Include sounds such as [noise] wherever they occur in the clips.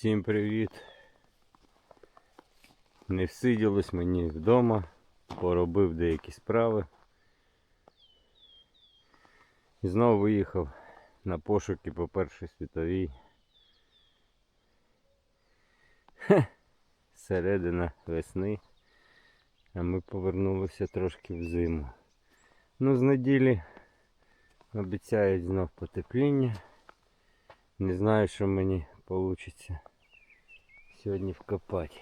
Всім привіт. Не всиділось мені вдома, поробив деякі справи. І знову виїхав на пошуки по Першій світовій. Хе, середина весни, а ми повернулися трошки в зиму. Ну, з неділі обіцяють знов потепління. Не знаю, що мені вийде сьогодні вкопати.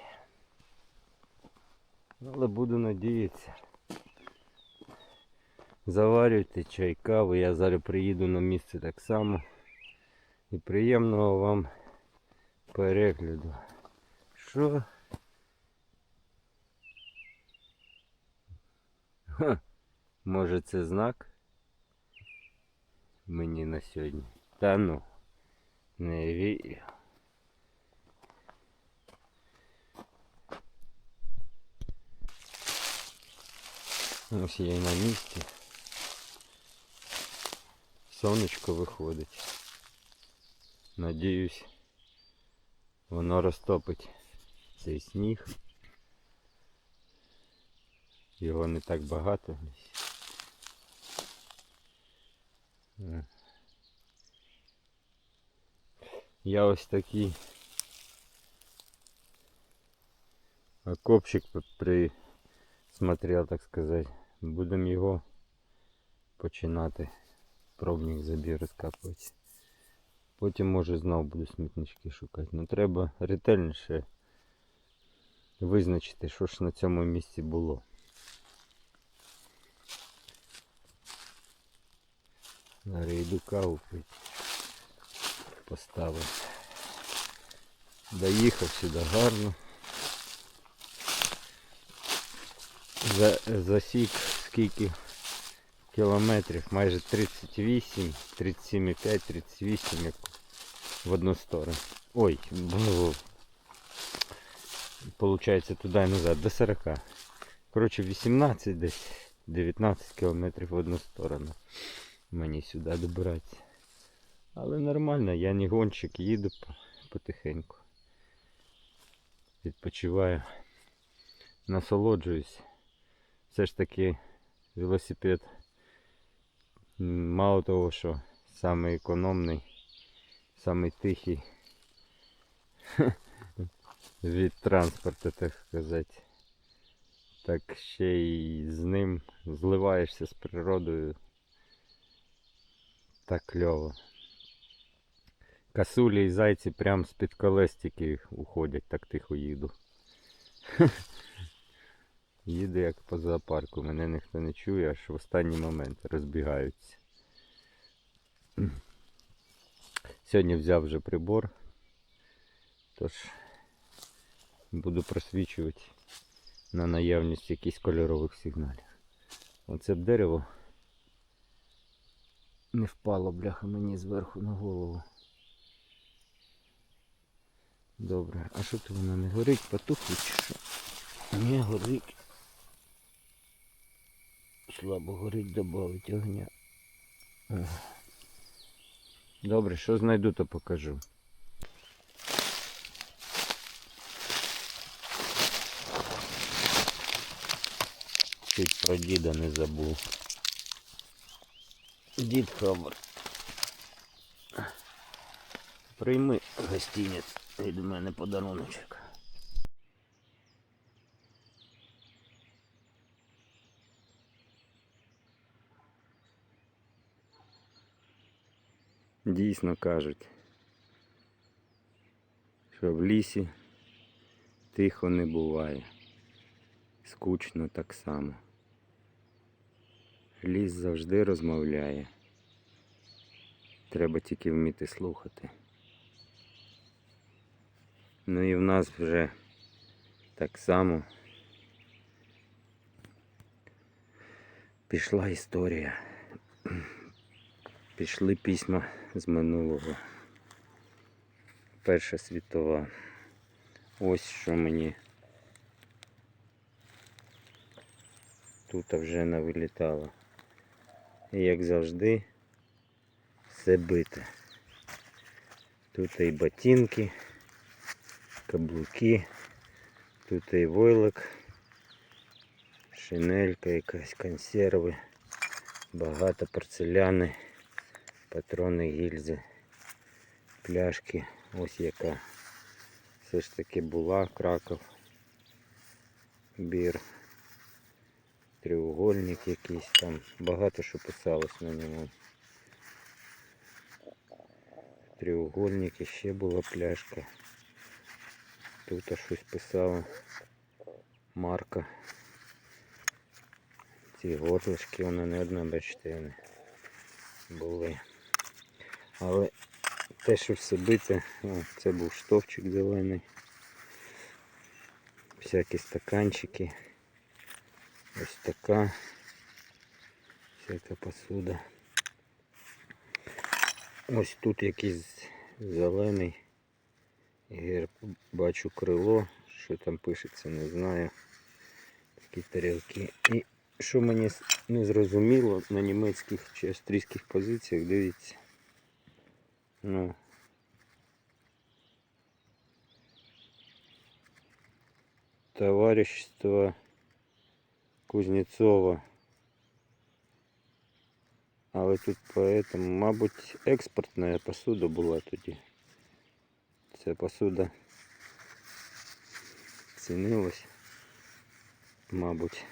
Але буду надіятися. Заварюйте чай, каву, я зараз приїду на місце так само. І приємного вам перегляду. Що? Ха, може це знак мені на сьогодні? Та ну, не вірю. Ось я і на місці. Сонечко виходить. Надіюсь, воно розтопить цей сніг. Його не так багато. Е. Я ось такий окопчик присмотрел, так сказати. Будемо його починати пробник забір розкапувати. Потім може знов буду смітнички шукати. Ну треба ретельніше визначити, що ж на цьому місці було. Зараз йду каву пити. Поставив. Доїхав сюди гарно. За, засік скільки кілометрів, майже 38, 37,5, 38 як в одну сторону. Ой, ну, получається туди і назад, до 40. Коротше 18 десь 19 кілометрів в одну сторону. Мені сюди добиратися. Але нормально, я не гонщик, їду потихеньку. Відпочиваю, насолоджуюсь. Все ж таки велосипед мало того, що самий економний, самий тихий [laughs] від транспорту, так сказати. Так ще й з ним зливаєшся з природою. Так кльово. Касулі і зайці прям з-під колес тільки уходять, так тихо їду. [laughs] Їду як по зоопарку, мене ніхто не чує, аж в останній момент розбігаються. Сьогодні взяв вже прибор, тож буду просвічувати на наявність якихось кольорових сигналів. Оце дерево не впало, бляха, мені зверху на голову. Добре, а що то воно не горить? Потухло чи що? Не горить. Слабо горить, добавить огня. Добре, що знайду, то покажу. Чуть про діда не забув. Дід Хабр. Прийми гостинець від мене подаруночок. Дійсно кажуть, що в лісі тихо не буває. Скучно так само. Ліс завжди розмовляє. Треба тільки вміти слухати. Ну і в нас вже так само пішла історія. Пішли письма з минулого. Перша світова. Ось що мені тут вже навилітало. І як завжди, все бите. Тут і ботинки, каблуки. Тут і войлок, шинелька якась, консерви, багато порцеляни, патрони гільзи, пляшки. Ось яка все ж таки була Краков. Бір. Треугольник якийсь там. Багато що писалось на ньому. Треугольник, ще була пляшка. Тут щось писало. Марка. Ці горлишки, вони не одна, бачите, були. Але те, що все бите, це був штовчик зелений. Всякі стаканчики. Ось така. Всяка посуда. Ось тут якийсь зелений герб. Бачу крило. Що там пишеться, не знаю. Такі тарілки. І що мені не зрозуміло на німецьких чи австрійських позиціях, дивіться. Ну. Товарищество Кузнецова. Але тут поэтому, мабуть, експортна посуда була тоді. Ця посуда цінилась, мабуть,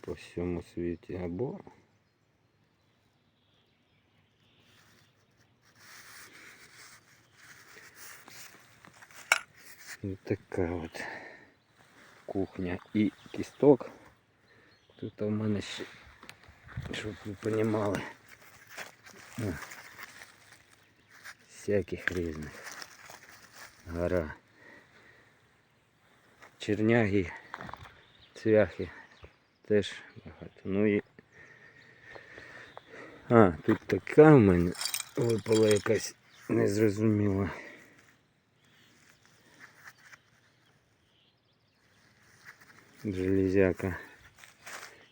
по всьому світі. Або Ось така от кухня і кісток. Тут у мене ще, щоб ви розуміли, всяких різних. Гора. Черняги, цвяхи теж багато. Ну і. А, тут така в мене випала якась незрозуміла. Железяка.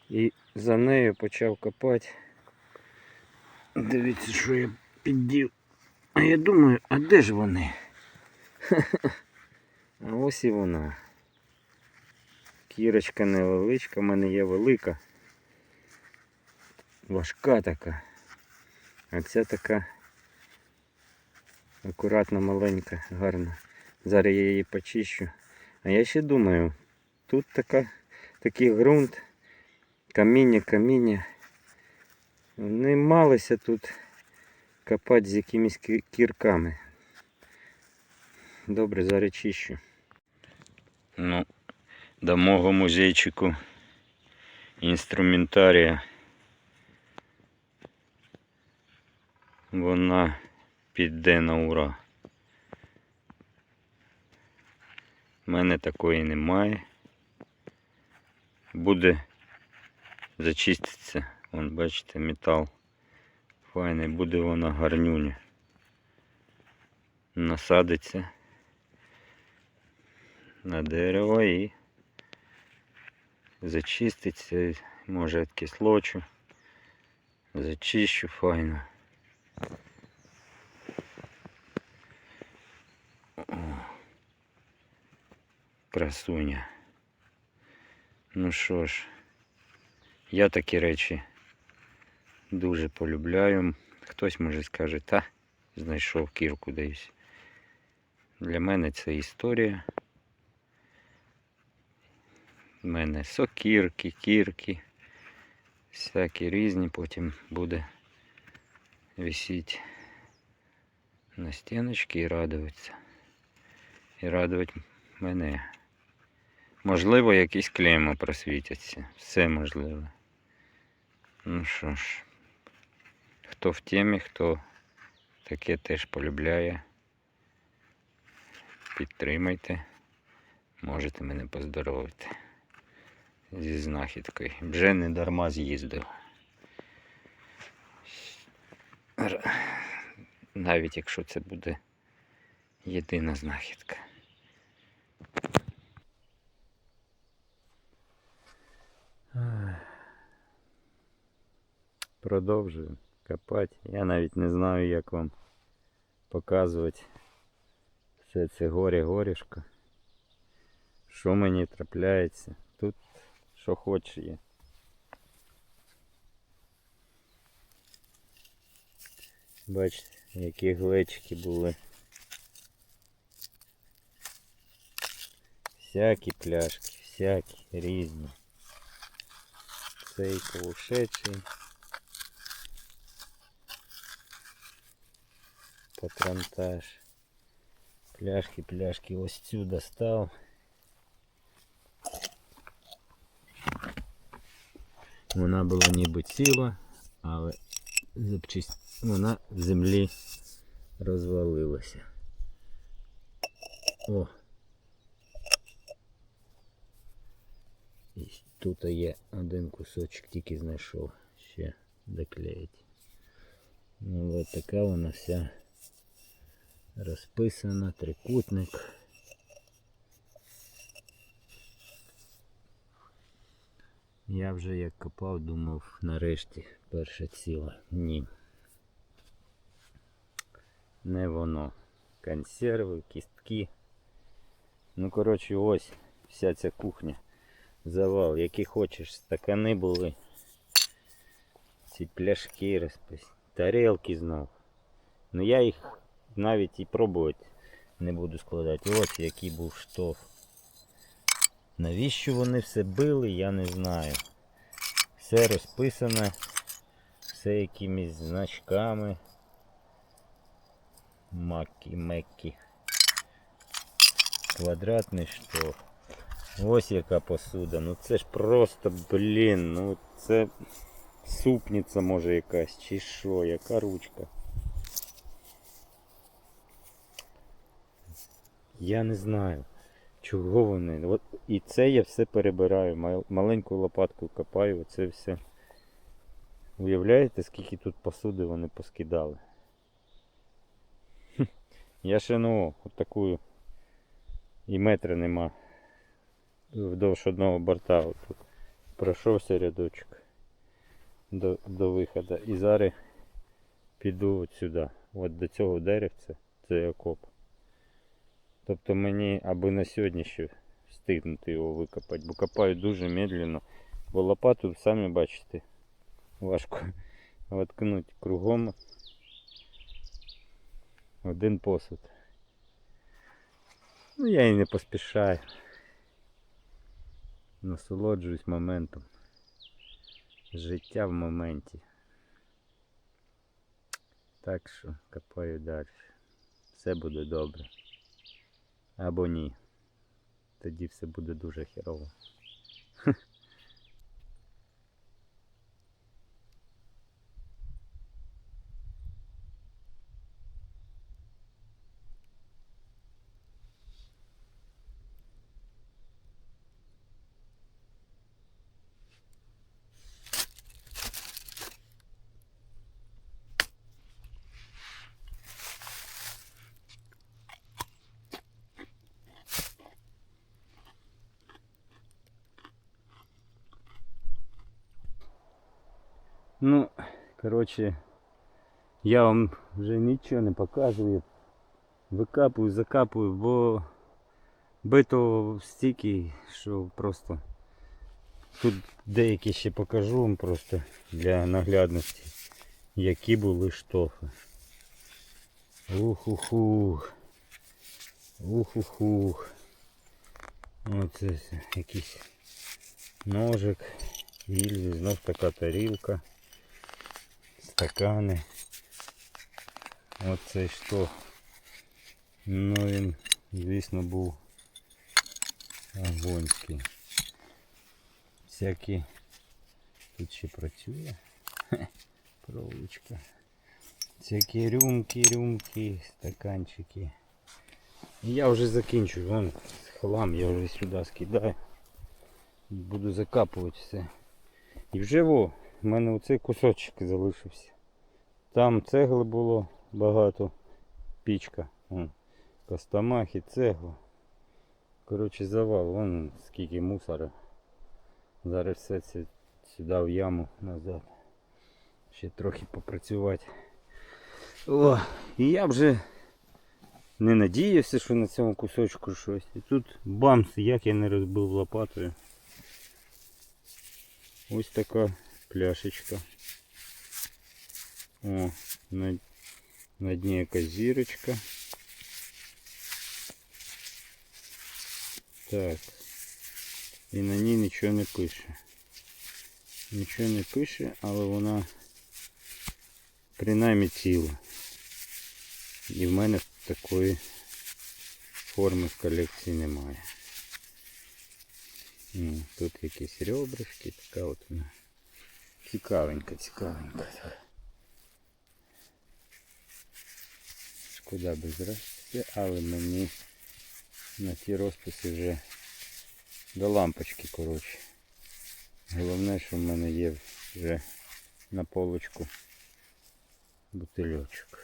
І за нею почав копати. Дивіться, що я піддів. А я думаю, а де ж вони? [laughs] А ось і вона. Кірочка невеличка, в мене є велика. Важка така. А ця така акуратна, маленька, гарна. Зараз я її почищу. А я ще думаю, тут така, такий ґрунт, каміння, каміння. Не малися тут копати з якимись кірками. Добре, зараз чищу. Ну, до мого музейчику інструментарія. Вона піде на ура. У мене такої немає. Буде зачиститься. Вон, бачите, метал. Файний, буде вона гарнюня. Насадиться на дерево і зачиститься, може відкислочу. Зачищу файно. Красуня. Ну що ж, я такі речі дуже полюбляю. Хтось може скаже, та, знайшов кірку десь. Для мене це історія. У мене сокірки, кірки, всякі різні, потім буде висіти на стіночці і радуватися. І радувати мене. Можливо, якісь клейма просвітяться. Все можливо. Ну що ж, хто в темі, хто таке теж полюбляє, підтримайте. Можете мене поздоровити зі знахідкою. Вже не дарма з'їздив. Навіть якщо це буде єдина знахідка. Продовжую копати. Я навіть не знаю, як вам показувати Все це горі горішка. Що мені трапляється? Тут що хоч є. Бачите, які глечики були. Всякі пляшки, всякі різні. Цей ушедший. Патронтаж. Пляшки, пляшки ось цю достав. Вона була ніби ціла, але запчасть... вона в землі розвалилася. О! І тут є один кусочок, тільки знайшов ще доклеїть. Ну от така вона вся розписана, трикутник. Я вже як копав, думав нарешті перше ціле. Ні. Не воно. Консерви, кістки. Ну коротше ось вся ця кухня. Завал, які хочеш, стакани були. Ці пляшки розпис. Тарелки знов. Ну я їх навіть і пробувати не буду складати. Ось який був штоф. Навіщо вони все били, я не знаю. Все розписане, все якимись значками. Макі, меккі. Квадратний штоф. Ось яка посуда. Ну це ж просто, блін, ну це супниця може якась, чи що, яка ручка. Я не знаю, чого вони. От і це я все перебираю. Мал- Маленькою лопаткою копаю, це все. Уявляєте, скільки тут посуди вони поскидали? Я ще ну, от таку і метра нема вдовж одного борта. От тут пройшовся рядочок до, до виходу. І зараз піду от сюди. От до цього деревця, це окоп. Тобто мені аби на сьогодні ще встигнути його викопати, бо копаю дуже медленно. Бо лопату, самі бачите, важко [laughs] воткнути кругом один посуд. Ну я і не поспішаю. Насолоджуюсь моментом. Життя в моменті. Так що копаю далі. Все буде добре. Або ні. Тоді все буде дуже херово. Ну, коротше, я вам вже нічого не показую. Викапую, закапую, бо бито стільки, що просто тут деякі ще покажу вам просто для наглядності, які були штофи. Ух-ух-ух. Ух-ух-ух. Оце якийсь ножик, гільзи, знов така тарілка стакани. Оце що. Ну він, звісно, був огонський. Всякі тут ще працює. Хе, Проволочка. Всякі рюмки, рюмки, стаканчики. І я вже закінчую. Вон хлам я вже сюди скидаю. Буду закапувати все. І вже во, В мене оцей кусочок залишився. Там цегли було багато. Пічка. Вон, Костомахи, цегла. Коротше завал, вон скільки мусора. Зараз все це сюди в яму назад. Ще трохи попрацювати. О, і я вже не надіявся, що на цьому кусочку щось. І тут бамс, як я не розбив лопатою. Ось така пляшечка. О, на, на дні якась зірочка. Так. І на ній нічого не пише. Нічого не пише, але вона принаймні ціла. І в мене такої форми в колекції немає. М, Тут якісь ребрышки, така от вона. Цікавенька, цікавенька. Шкода без розписи, але мені на ті розписи вже до лампочки, коротше. Головне, що в мене є вже на полочку бутильочок.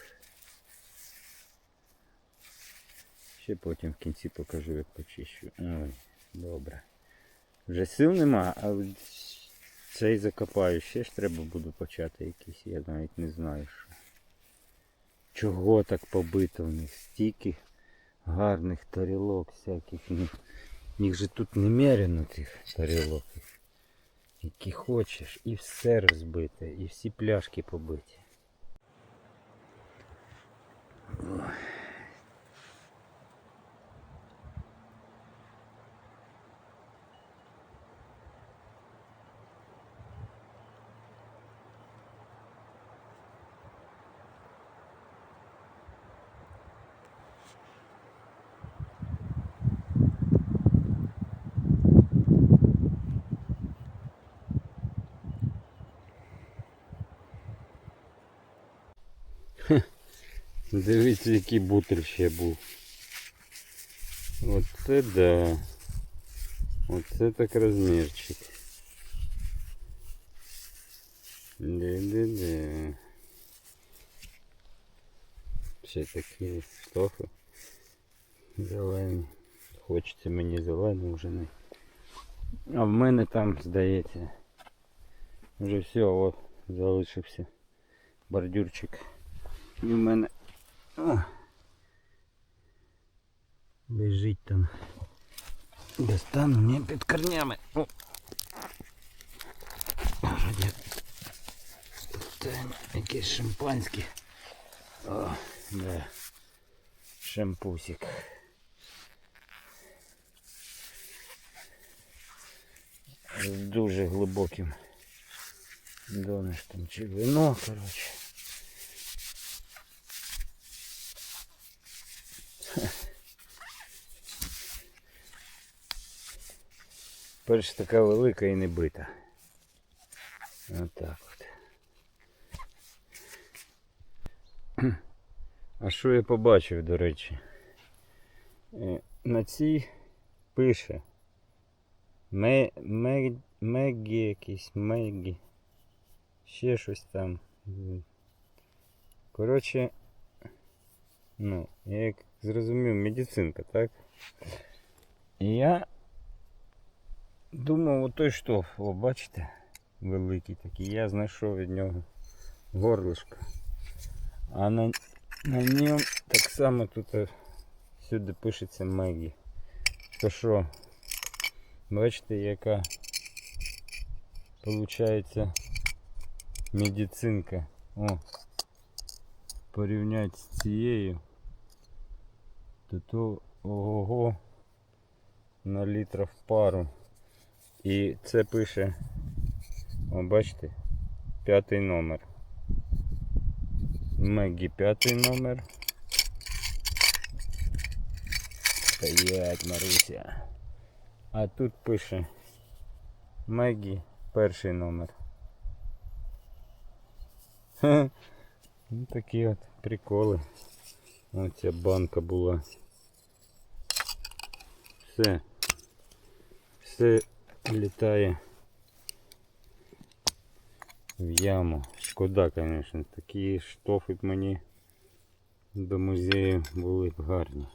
Ще потім в кінці покажу, як почищу. Ой, добре. Вже сил нема, а цей закопаю. Ще ж треба буду почати якийсь, я навіть не знаю що. Чого так побито в них? Стільки гарних тарілок всяких. Їх же тут немерено тих тарілок. Які хочеш. І все розбите, і всі пляшки побиті. Дивіться, який бутиль ще був. Оце да. Оце так розмірчик. Де-де-де. Ще такі штофи. Зелені. Хочеться мені зелений вже не. А в мене там, здається. Вже все, от, залишився бордюрчик. І в мене о, лежить там. Достану мені під корнями. О. Вроде там якесь шампанське. О, да. Шампусик. З дуже глибоким донышком чи вино, коротше. Перша така велика і не бита. Отак от. А що я побачив, до речі? Е, На цій пише Ме, Ме, Мегі якийсь, Мегі. Ще щось там. Коротше, ну, я як зрозумів, медицинка, так? І я думав, отой штоф, о, бачите, великий такий. Я знайшов від нього горлишко. А на, на ньому так само тут е, всюди пишеться Мегі. То що, бачите, яка получається медицинка. О, порівняти з цією, то то ого на літра пару. І це пише, о, бачите, п'ятий номер. Мегі п'ятий номер. Стоять, Маруся. А тут пише Мегі перший номер. Ха, ну такі от приколи. Оця банка була. Все. Все літає в яму. Шкода, звісно. Такі штофи мені до музею були б гарні.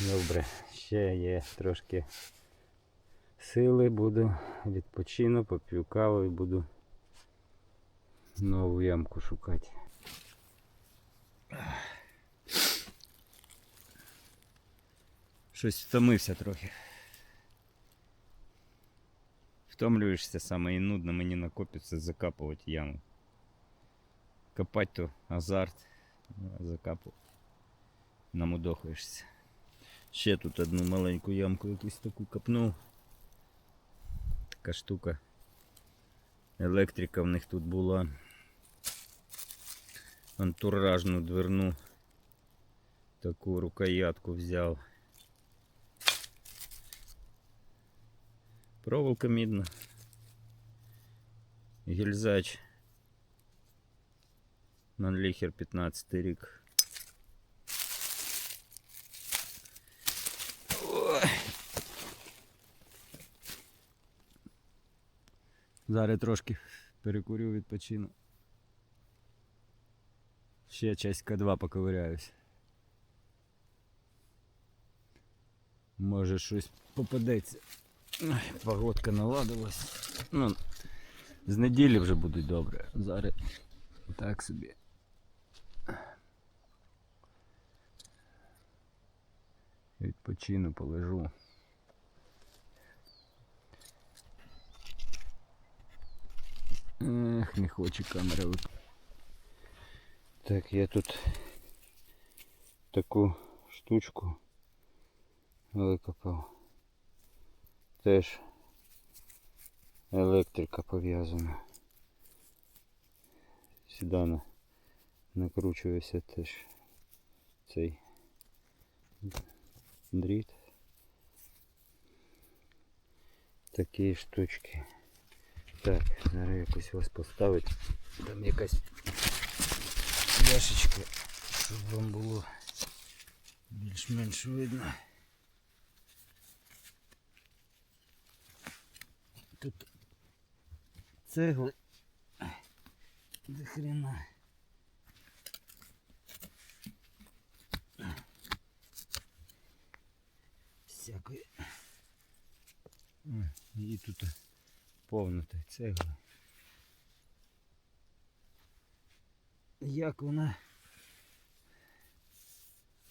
Добре, ще є трошки сили, буду відпочину, поп'ю каву і буду нову ямку шукати. Щось втомився трохи. Втомлюєшся саме і нудно мені накопиться закапувати яму. Копать то азарт, закапувати. Намудохаєшся. Ще тут одну маленьку ямку якусь таку копнув. Така штука. Електрика в них тут була. Антуражну дверну. Таку рукоятку взяв. Проволока мідна. Гільзач. Нанліхер 15 рік. Зараз трошки перекурю, відпочину. Ще часть К2 поковиряюсь. Може щось попадеться. Ой, погодка наладилась. Ну, з неділі вже будуть добре. Зараз так собі. Відпочину, полежу. Ех, не хоче камера вип... Так, я тут таку штучку викопав. Теж електрика пов'язана. Сюди на- накручується теж цей дріт. Такі штучки. Так, зараз якось вас поставить. Там якась пляшечка, щоб вам було більш-менш видно. Тут цегли. До хрена. Всякої. І тут повно та цегли. Як вона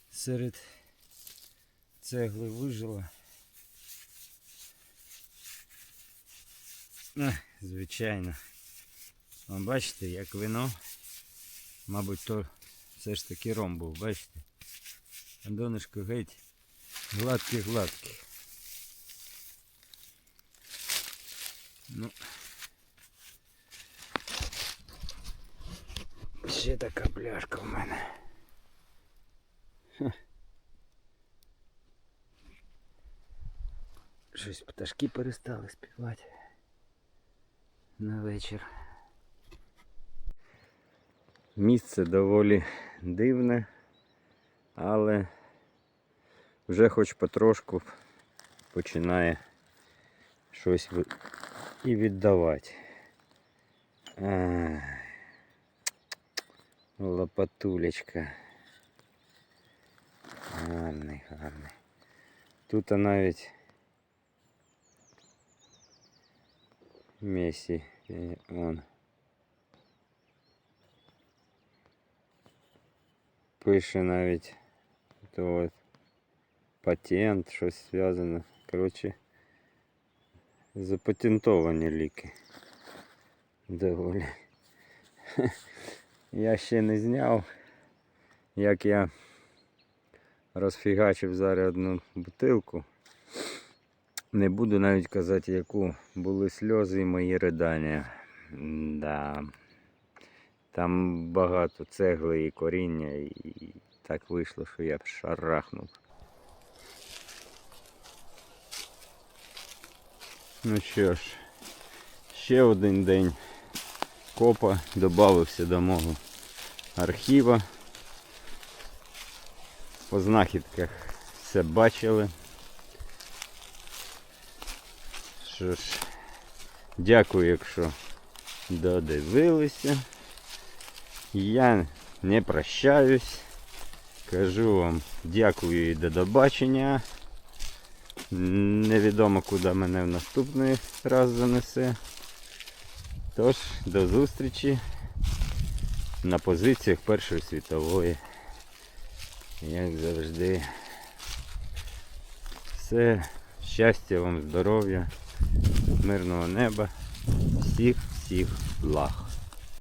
серед цегли вижила. Ех, Звичайно. О, бачите, як вино. Мабуть, то все ж таки ром був, бачите? А донышко геть гладкі-гладкі. Ну. Ще така пляшка в мене. Хе. Щось пташки перестали співати на вечір. Місце доволі дивне, але вже хоч потрошку починає щось і віддавати. Ай, Лопатулечка. Гарний, гарний. Тут навіть Месі. е, Он. Пише навіть то от патент, щось зв'язане. Коротше, запатентовані ліки. Доволі. [laughs] Я ще не зняв, як я розфігачив зараз одну бутилку. Не буду навіть казати, яку були сльози і мої ридання. Да. Там багато цегли і коріння, і так вийшло, що я шарахнув. Ну що ж, ще один день копа додався до мого архіва. По знахідках все бачили. Що ж, дякую, якщо додивилися. Я не прощаюсь. Кажу вам дякую і до побачення. Невідомо куди мене в наступний раз занесе. Тож, до зустрічі на позиціях Першої світової. Як завжди. Все. Щастя вам, здоров'я, мирного неба, всіх всіх благ.